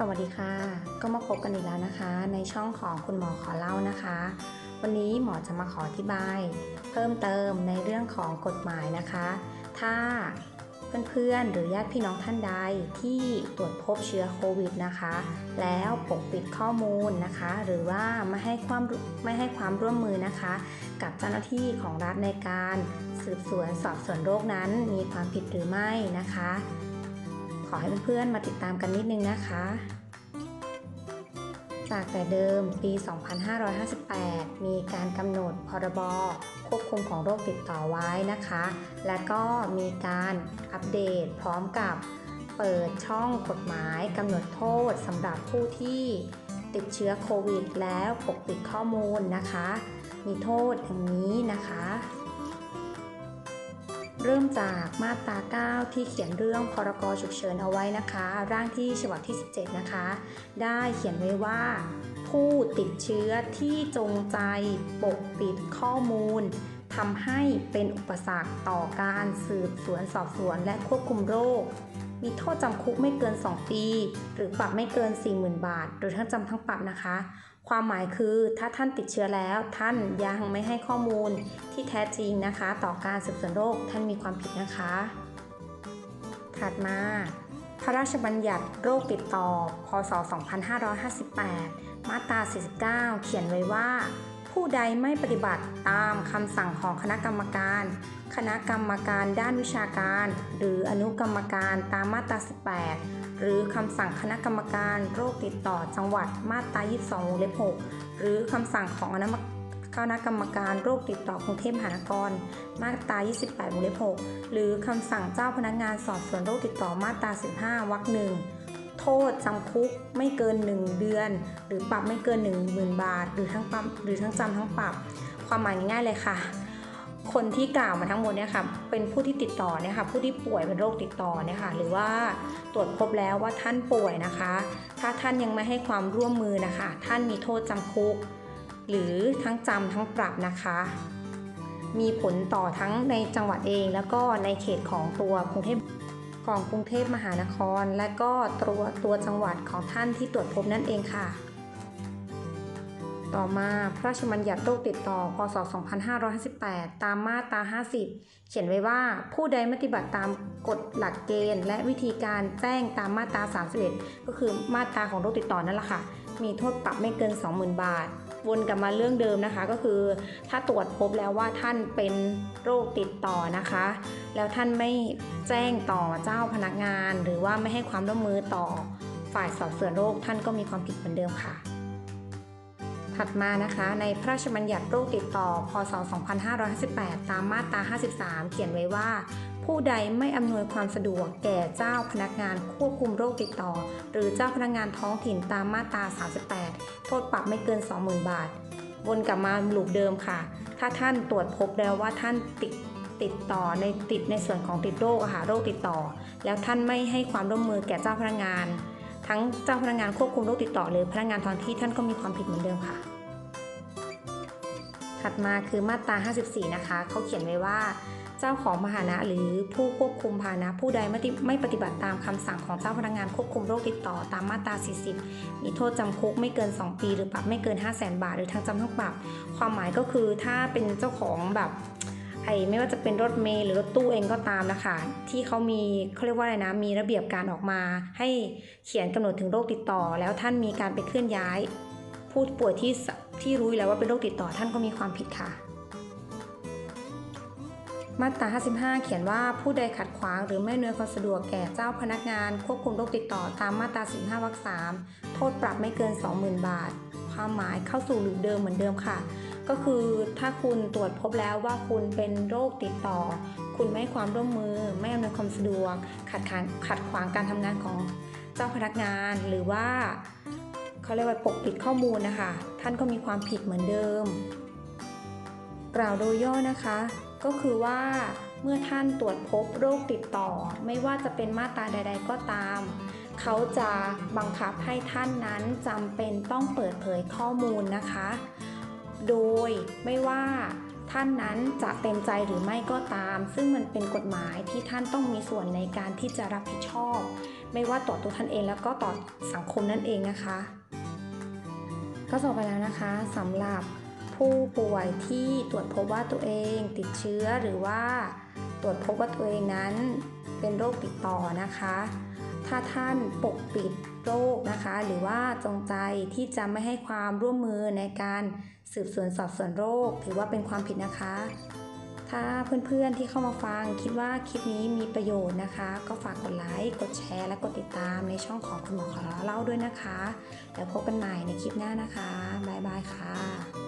สวัสดีค่ะ ก็มาพบกันอีกแล้วนะคะ ในช่องของคุณหมอขอเล่านะคะ วันนี้หมอจะมาขออธิบาย เพิ่มเติมในเรื่องของกฎหมายนะคะ ถ้าเพื่อนๆหรือญาติพี่น้องท่านใดที่ตรวจพบเชื้อโควิดนะคะ แล้วปกปิดข้อมูลนะคะ หรือว่าไม่ให้ความไม่ให้ความร่วมมือนะคะ กับเจ้าหน้าที่ของรัฐในการสืบสวนสอบสวนโรคนั้นมีความผิดหรือไม่นะคะ ขอให้เพื่อนๆมาติดตามกันนิดนึงนะคะ จากแต่เดิมปี 2558 มีการกำหนดพรบควบคุมของโรคติดต่อไว้นะคะ และก็มีการอัปเดตพร้อมกับเปิดช่องกฎหมายกำหนดโทษสำหรับผู้ที่ติดเชื้อโควิดแล้วปกปิดข้อมูลนะคะ มีโทษอย่างนี้นะคะ จากมาตรา 9 ที่เขียนเรื่องพรกฉุกเฉินเอาไว้นะคะ ร่างที่ฉบับที่ 17 นะคะ ได้เขียนไว้ว่า ผู้ติดเชื้อที่จงใจปกปิดข้อมูลทำให้เป็นอุปสรรคต่อการสืบสวนสอบสวนและควบคุมโรค มีโทษจำคุกไม่เกิน 2 ปี หรือปรับไม่เกิน 40,000 บาท หรือทั้งจำทั้งปรับนะคะ ความหมายคือถ้าท่านติดเชื้อแล้ว ท่านยังไม่ให้ข้อมูลที่แท้จริงนะคะ ต่อการสืบสวนโรคท่านมีความผิดนะคะ ถัดมา พระราชบัญญัติโรคติดต่อ พศ 2558 มาตรา 49 เขียนไว้ว่า ผู้ใดไม่ปฏิบัติตามคำสั่งของคณะกรรมการ คณะกรรมการด้านวิชาการ หรืออนุกรรมการตามมาตรา 18 หรือคำสั่งคณะกรรมการโรคติดต่อจังหวัดมาตรา 22 วงเล็บ 6 หรือคำสั่งของอนุคณะกรรมการโรคติดต่อกรุงเทพมหานคร มาตรา 28 วงเล็บ 6 หรือคำสั่งเจ้าพนักงานสอบสวนโรคติดต่อมาตรา 15 วรรคหนึ่งโทษจำคุกไม่เกิน 1 เดือน หรือปรับไม่เกิน 10,000 บาท หรือทั้งปรับหรือทั้งจำทั้งปรับ ความหมายง่ายๆเลยค่ะ คนที่กล่าวมาทั้งหมดเนี่ยค่ะเป็นผู้ที่ติดต่อเนี่ยค่ะผู้ที่ป่วยเป็นโรคติดต่อเนี่ยค่ะหรือว่าตรวจพบแล้วว่าท่านป่วยนะคะ ถ้าท่านยังไม่ให้ความร่วมมือนะคะ ท่านมีโทษจำคุก หรือทั้งจำทั้งปรับนะคะ มีผลต่อทั้งในจังหวัดเอง แล้วก็ในเขตของตัวกรุงเทพของกรุงเทพมหานคร และก็ตัวตัวจังหวัดของท่านที่ตรวจพบนั่นเองค่ะ ต่อมาพระราชบัญญัติโรคติดต่อ พศ 2558 ตามมาตรา 50 เขียนไว้ว่าผู้ใดไม่ปฏิบัติตามกฎหลักเกณฑ์ และวิธีการแจ้งตามมาตรา 31 ก็คือมาตราของโรคติดต่อนั่นแหละค่ะ มีโทษปรับไม่เกิน 20,000 บาท วนกลับมาเรื่องเดิมนะคะ ก็คือถ้าตรวจพบแล้วว่าท่านเป็นโรคติดต่อนะคะ แล้วท่านไม่แจ้งต่อเจ้าพนักงาน หรือว่าไม่ให้ความร่วมมือต่อฝ่ายสอบสวนโรคท่านก็มีความผิดเหมือนเดิมค่ะ ถัดมานะคะ ในพระราชบัญญัติโรคติดต่อ พศ 2558 ตามมาตรา 53 เขียนไว้ว่า ผู้ใดไม่อำนวยความสะดวกแก่เจ้าพนักงานควบคุมโรคติดต่อ หรือเจ้าพนักงานท้องถิ่นตามมาตรา 38 โทษปรับไม่เกิน 20,000 บาท วนกลับมาลูปเดิมค่ะ ถ้าท่านตรวจพบแล้วว่าท่านติดติดต่อในติดในส่วนของติดโรคอะค่ะโรคติดต่อ แล้วท่านไม่ให้ความร่วมมือแก่เจ้าพนักงาน ทั้งเจ้าพนักงานควบคุมโรคติดต่อ หรือพนักงานท้องที่ท่านก็มีความผิดเหมือนเดิมค่ะ ถัดมาคือมาตรา 54 นะคะเขาเขียนไว้ว่าเจ้าของพาหนะหรือผู้ควบคุมพาหนะผู้ใดไม่ไม่ปฏิบัติตามคำสั่งของเจ้าพนักงานควบคุมโรคติดต่อตามมาตรา 40 มีโทษจำคุกไม่เกิน 2 ปี หรือปรับไม่เกิน 5 0 0 0 0 0 บาท หรือทั้งจำทั้งปรับ ความหมายก็คือถ้าเป็นเจ้าของแบบ ไอไม่ว่าจะเป็นรถเมล์หรือรถตู้เองก็ตามนะคะที่เขามีเขาเรียกว่าอะไรนะมีระเบียบการออกมา ให้เขียนกำหนดถึงโรคติดต่อ แล้วท่านมีการไปเคลื่อนย้าย ผู้ป่วยที่ที่รู้แล้วว่าเป็นโรคติดต่อท่านก็มีความผิดค่ะ มาตรา 55 เขียนว่าผู้ใดขัดขวางหรือไม่อำนวยความสะดวกแก่เจ้าพนักงาน ควบคุมโรคติดต่อตามมาตรา 15 วรรค 3 โทษปรับไม่เกิน 20,000 บาท ความหมายเข้าสู่ลูปเดิมเหมือนเดิมค่ะ ก็คือถ้าคุณตรวจพบแล้วว่าคุณเป็นโรคติดต่อ คุณไม่ให้ความร่วมมือ ไม่อำนวยความสะดวกขัดขวางขัดขวางการทำงานของเจ้าพนักงานหรือว่าเขาเรียกว่าปกปิดข้อมูลนะคะ ท่านก็มีความผิดเหมือนเดิม กล่าวโดยย่อนะคะ ก็คือว่าเมื่อท่านตรวจพบโรคติดต่อ ไม่ว่าจะเป็นมาตราใด ๆ ก็ตาม เขาจะบังคับให้ท่านนั้นจำเป็นต้องเปิดเผยข้อมูลนะคะ โดยไม่ว่าท่านนั้นจะเต็มใจหรือไม่ก็ตาม ซึ่งมันเป็นกฎหมายที่ท่านต้องมีส่วนในการที่จะรับผิดชอบ ไม่ว่าต่อตัวท่านเองแล้วก็ต่อสังคมนั่นเองนะคะ ก็จบไปแล้วนะคะสำหรับผู้ป่วยที่ตรวจพบว่าตัวเองติดเชื้อหรือว่าตรวจพบว่าตัวเองนั้นเป็นโรคติดต่อนะคะ ถ้าท่านปกปิด โรคนะคะ หรือว่าจงใจที่จะไม่ให้ความร่วมมือในการสืบสวนสอบสวนโรค ถือว่าเป็นความผิดนะคะ ถ้าเพื่อนๆที่เข้ามาฟังคิดว่าคลิปนี้มีประโยชน์นะคะ ก็ฝากกดไลค์กดแชร์ และกดติดตามในช่องของคุณหมอขอเล่าด้วยนะคะ แล้วพบกันใหม่ในคลิปหน้านะคะบ๊ายบายค่ะ